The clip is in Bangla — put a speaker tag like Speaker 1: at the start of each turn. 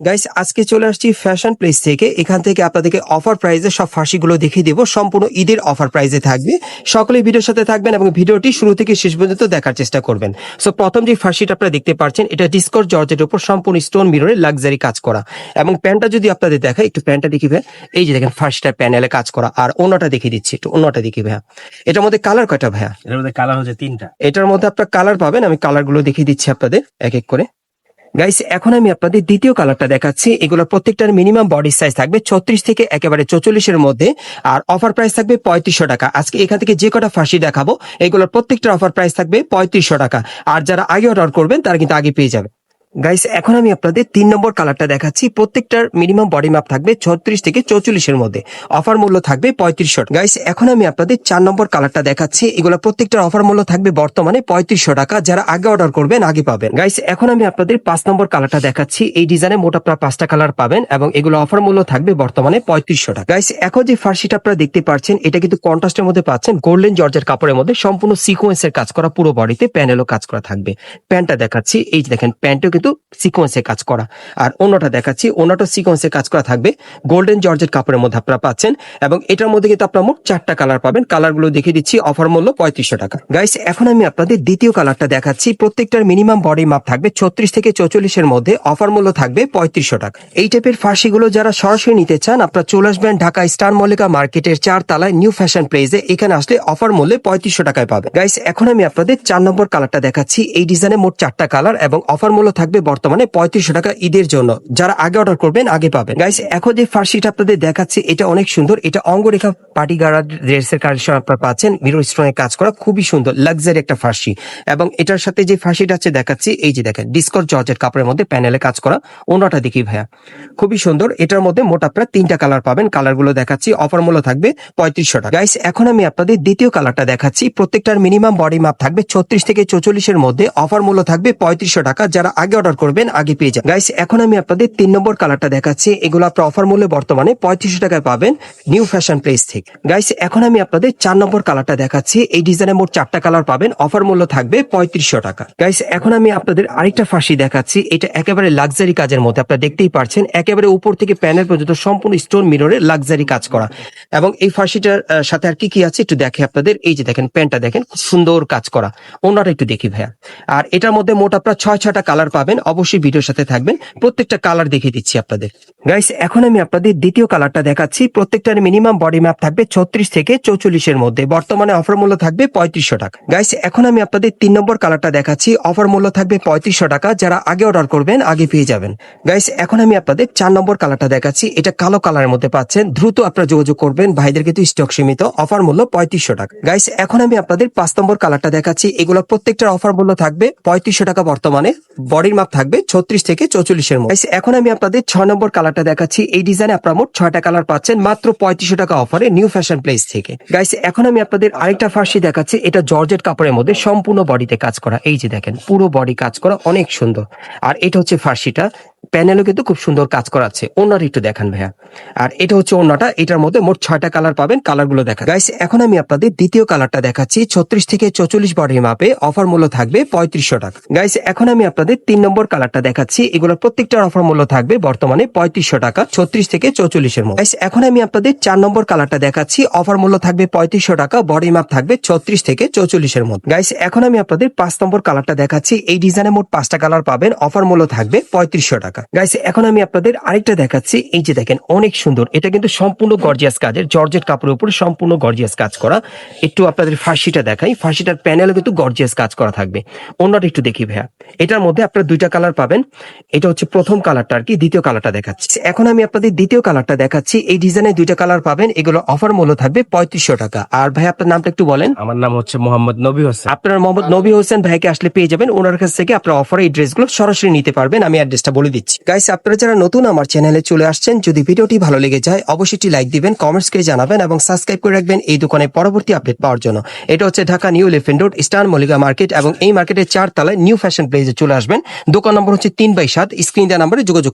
Speaker 1: গাইস আজকে চলে আসছি ফ্যাশন প্লেস থেকে। এখান থেকে আপনাদেরকে অফার প্রাইজে সব ফাঁসিগুলো দেখিয়ে দেবো। সম্পূর্ণ ঈদের অফার প্রাইজে থাকবে। সকলে ভিডিওর সাথে থাকবেন এবং ভিডিওটি শুরু থেকে শেষ পর্যন্ত দেখার চেষ্টা করবেন। সো প্রথম যে ফাঁসিটা আপনারা দেখতে পাচ্ছেন এটা ডিসকর জর্জের উপর সম্পূর্ণ স্টোন মিররে লাক্সারি কাজ করা। এবং প্যান্টটা যদি আপনাদের দেখায় একটু প্যান্টটা দেখি ভাইয়া। এই যে দেখেন ফার্স্টটা প্যানেলে কাজ করা। আর অন্যটা দেখিয়ে দিচ্ছি একটু অন্যটা দেখি ভাইয়া। এটার মধ্যে কালার কয়টা ভাইয়া?
Speaker 2: এর মধ্যে কালার হচ্ছে তিনটা।
Speaker 1: এটার মধ্যে আপনার কালার পাবেন আমি কালারগুলো দেখিয়ে দিচ্ছি আপনাদের এক এক করে। গাইস এখন আমি আপনাদের দ্বিতীয় কালারটা দেখাচ্ছি। এগুলো প্রত্যেকটার মিনিমাম বডি সাইজ থাকবে ছত্রিশ থেকে একেবারে চৌচল্লিশের মধ্যে, আর অফার প্রাইস থাকবে পঁয়ত্রিশশো টাকা। আজকে এখান থেকে যে কটা ফাঁসি দেখাবো, এগুলোর প্রত্যেকটার অফার প্রাইস থাকবে পঁয়ত্রিশশো টাকা। আর যারা আগে অর্ডার করবেন, তারা কিন্তু আগে পেয়ে যাবে। গাইস এখন আমি আপনাদের তিন নম্বর কালারটা দেখাচ্ছি। প্রত্যেকটার মিনিমাম বডি মাপ থাকবে ছত্রিশ থেকে চৌচল্লিশের মধ্যে। অফার মূল্য থাকবে পঁয়ত্রিশশো। গাইস এখন আমি আপনাদের চার নম্বর কালারটা দেখাচ্ছি। এগুলো প্রত্যেকটার অফার মূল্য থাকবে বর্তমানে পঁয়ত্রিশশো টাকা। যারা আগে অর্ডার করবেন, আগে পাবেন। গাইস এখন আমি আপনাদের পাঁচ নম্বর কালারটা দেখাচ্ছি। এই ডিজাইনে মোট আপনারা পাঁচটা কালার পাবেন এবং এগুলো অফার মূল্য থাকবে বর্তমানে পঁয়ত্রিশশো টাকা। গাইস এখন যে ফার্সিটা আপনারা দেখতে পাচ্ছেন, এটা কিন্তু কন্ট্রাস্টের মধ্যে পাচ্ছেন। গোল্ডেন জর্জের কাপড়ের মধ্যে সম্পূর্ণ সিকোয়েন্সের কাজ করা পুরো বডিতে প্যানেলও কাজ করা থাকবে। প্যান্টটা দেখাচ্ছি। এই দেখেন প্যান্টও কিন্তু সিকোয়েন্সের কাজ করা। আর অন্যটা দেখাচ্ছি, অন্যটা সিকোয়েন্সের কাজ করা থাকবে গোল্ডেন জর্জের কাপড়ের মধ্যে আপনারা পাচ্ছেন এবং এটার মধ্যে কিন্তু আপনারা মোট চারটা কালার পাবেন। কালারগুলো দেখিয়ে দিচ্ছি অফার মূল্য পঁয়ত্রিশশো টাকা। গাইস এখন আমি আপনাদের দ্বিতীয় কালারটা দেখাচ্ছি। প্রত্যেকটার মিনিমাম বডি মাপ থাকবে ছত্রিশ থেকে চৌচল্লিশের মধ্যে অফার মূল্য থাকবে পঁয়ত্রিশশো টাকা। এই টাইপের ফার্সিগুলো যারা সরাসরি নিতে চান, আপনারা চলে আসবেন ঢাকা স্টার মল্লিকা মার্কেটের চার তালায় নিউ ফ্যাশন প্লেসে এখানে আসলে অফার মূল্যে পঁয়ত্রিশশো টাকায় পাবে গাইস এখন আমি আপনাদের চার নম্বর কালারটা দেখাচ্ছি। এই ডিজাইনে মোট চারটা কালার এবং অফার মূল্য থাকবে বর্তমানে পঁয়ত্রিশশো টাকা ঈদের জন্য। যারা আগে অর্ডার করবেন, আগে পাবেন। গাইস এখন যে ফার্সিটা আপনাদের দেখাচ্ছি, এটা অনেক সুন্দর। এটা অঙ্গরেখা পার্টি গাড়া ড্রেসের কালেকশন আপনারা পাচ্ছেন। মিরর স্টোনে কাজ করা খুবই সুন্দর লাক্সারি একটা ফার্সি এবং এটার সাথে যে ফার্সিটা আছে দেখাচ্ছি, এই যে দেখেন ডিসকর জর্জের কাপড়ের মধ্যে প্যানেলে কাজ করা। ওনাটা দেখি ভাইয়া। খুবই সুন্দর। এটার মধ্যে মোট আপনারা তিনটা কালার পাবেন। কালারগুলো দেখাচ্ছি অফার মূল্য থাকবে পঁয়ত্রিশশো টাকা। গাইস এখন আমি আপনাদের দ্বিতীয় কালারটা দেখাচ্ছি। প্রত্যেকটার মিনিমাম বডি মাপ থাকবে ছত্রিশ থেকে চৌচল্লিশের মধ্যে। অফার মূল্য থাকবে পঁয়ত্রিশশো টাকা। যারা আগে অর্ডার করবেন, আগে পেয়ে যান গাইস এখন আমি আপনাদের তিন নম্বর কালারটা দেখাচ্ছি। এগুলো আপনার অফার মূল্যে বর্তমানে পঁয়ত্রিশশো টাকায় পাবেন নিউ ফ্যাশন প্লেস থেকে। গাইস এখন আমি আপনাদের চার নম্বর কালারটা দেখাচ্ছি। এই ডিজাইনে মোট চারটা কালার পাবেন। অফার মূল্য থাকবে পঁয়ত্রিশশো টাকা। গাইস এখন আমি আপনাদের আরেকটা ফাঁসি দেখাচ্ছি। এটা একেবারে লাক্সারি কাজের মধ্যে, আপনারা দেখতেই পারছেন, একেবারে উপর থেকে প্যানেল পর্যন্ত সম্পূর্ণ স্টোন মিররে লাক্সারি কাজ করা। এবং এই ফাঁসিটার সাথে আর কি কি আছে একটু দেখে আপনাদের। এই যে দেখেন প্যান্টটা দেখেন সুন্দর কাজ করা। ওনারা একটু দেখি ভাইয়া। আর এটার মধ্যে মোট আপনারা ছয় ছয়টা কালার পাবেন। অবশ্যই ভিডিওর সাথে থাকবেন। প্রত্যেকটা কালার দেখিয়ে দিচ্ছি আপনাদের। গাইস এখন আমি আপনাদের দ্বিতীয় কালারটা দেখাচ্ছি। প্রত্যেকটার মিনিমাম বডি ম্যাপ থাকবে ছত্রিশ থেকে চৌচল্লিশের মধ্যে। বর্তমানে অফার মূল্য থাকবে পঁয়ত্রিশশো টাকা। গাইস এখন আমি আপনাদের তিন নম্বর কালারটা দেখাচ্ছি। অফার মূল্য থাকবে পঁয়ত্রিশশো টাকা। যারা আগে অর্ডার করবেন, আগে পেয়ে যাবেন। গাইস এখন আমি আপনাদের চার নম্বর কালারটা দেখাচ্ছি। এটা কালো কালারের মধ্যে পাচ্ছেন। দ্রুত আপনারা যোগাযোগ করবেন। ভাইদের কিন্তু স্টক সীমিত। অফার মূল্য পঁয়ত্রিশশো টাকা। গাইস এখন আমি আপনাদের পাঁচ নম্বর কালারটা দেখাচ্ছি। এগুলো প্রত্যেকটার অফার মূল্য থাকবে পঁয়ত্রিশশো টাকা বর্তমানে। বডির মাপ থাকবে ছত্রিশ থেকে চৌচল্লিশের মধ্যে। এখন আমি আপনাদের ছয় নম্বর কালারটা দেখাচ্ছি। এই ডিজাইনে আপনার মোট ছয়টা কালার পাচ্ছেন মাত্র পঁয়ত্রিশশো টাকা অফারে নিউ ফ্যাশন প্লেস থেকে। গাইস এখন আমি আপনাদের আরেকটা ফার্সি দেখাচ্ছি। এটা জর্জেট কাপড়ের মধ্যে সম্পূর্ণ বডিতে কাজ করা। এই যে দেখেন পুরো বডি কাজ করা অনেক সুন্দর। আর এটা হচ্ছে ফার্সিটা। প্যানেলও কিন্তু খুব সুন্দর কাজ করা আছে ওনার একটু দেখান ভাইয়া। আর এটা হচ্ছে ওনাটা এটার মধ্যে মোট ছয়টা কালার পাবেন কালারগুলো দেখা গাইস এখন আমি আপনাদের দ্বিতীয় কালারটা দেখাচ্ছি, ছত্রিশ থেকে চৌচল্লিশ বডির মাপে অফার মূল্য থাকবে পঁয়ত্রিশশো টাকা। গাইস এখন আমি আপনাদের তিন নম্বর কালারটা দেখাচ্ছি, এগুলোর প্রত্যেকটার অফার মূল্য থাকবে বর্তমানে পঁয়ত্রিশশো টাকা, ছত্রিশ থেকে চৌচল্লিশের মধ্যে। গাইস এখন আমি আপনাদের চার নম্বর কালারটা দেখাচ্ছি অফার মূল্য থাকবে পঁয়ত্রিশশো টাকা বডি মাপ থাকবে ছত্রিশ থেকে চৌচল্লিশের মধ্যে। গাইস এখন আমি আপনাদের পাঁচ নম্বর কালারটা দেখাচ্ছি, এই ডিজাইনে মোট পাঁচটা কালার পাবেন অফার মূল্য থাকবে পঁয়ত্রিশশো টাকা। গাইস এখন আমি আপনাদের আরেকটা দেখাচ্ছি। এই যে দেখেন অনেক সুন্দর। এটা কিন্তু সম্পূর্ণ গর্জিয়াস কাজের। জর্জেট কাপড়ের উপরে সম্পূর্ণ গর্জিয়াস কাজ করা। একটু আপনাদের ফার্সিটা দেখাই। ফার্সিটার প্যানেলও কিন্তু গর্জিয়াস কাজ করা থাকবে। অন্যটা একটু দেখি ভাইয়া। এটার মধ্যে আপনারা দুইটা কালার পাবেন। এটা হচ্ছে প্রথম কালারটা আর কি দ্বিতীয় কালারটা দেখাচ্ছি। এখন আমি আপনাদের দ্বিতীয় কালারটা দেখাচ্ছি। এই ডিজাইনে দুইটা কালার পাবেন। এগুলো অফার মূল্য থাকবে পঁয়ত্রিশশো টাকা। আর ভাই আপনার নামটা একটু বলেন।
Speaker 2: আমার নাম হচ্ছে মোহাম্মদ নবী হোসেন।
Speaker 1: আপনার মোহাম্মদ নবী হোসেন ভাইকে আসলে পেয়ে যাবেন। ওনার কাছ থেকে আপনার অফারে এই ড্রেসগুলো সরাসরি নিতে পারবেন। আমি অ্যাড্রেসটা বলে দিচ্ছি। গাইস আপনারা যারা নতুন আমার চ্যানেলে চলে আসছেন, যদি ভিডিওটি ভালো লেগে যায়, অবশ্যই লাইক দিবেন কমেন্টস করে জানাবেন এবং সাবস্ক্রাইব করে রাখবেন এই দোকানে পরবর্তী আপডেট পাওয়ার জন্য। এটা হচ্ছে Dhaka new elephant road star Mallika market এবং এই মার্কেটের চার তলায় নিউ ফ্যাশন প্লেসে চলে আসবেন। দোকান নম্বর হচ্ছে তিন বাই সাত স্ক্রিন দেওয়া নম্বরে যোগাযোগ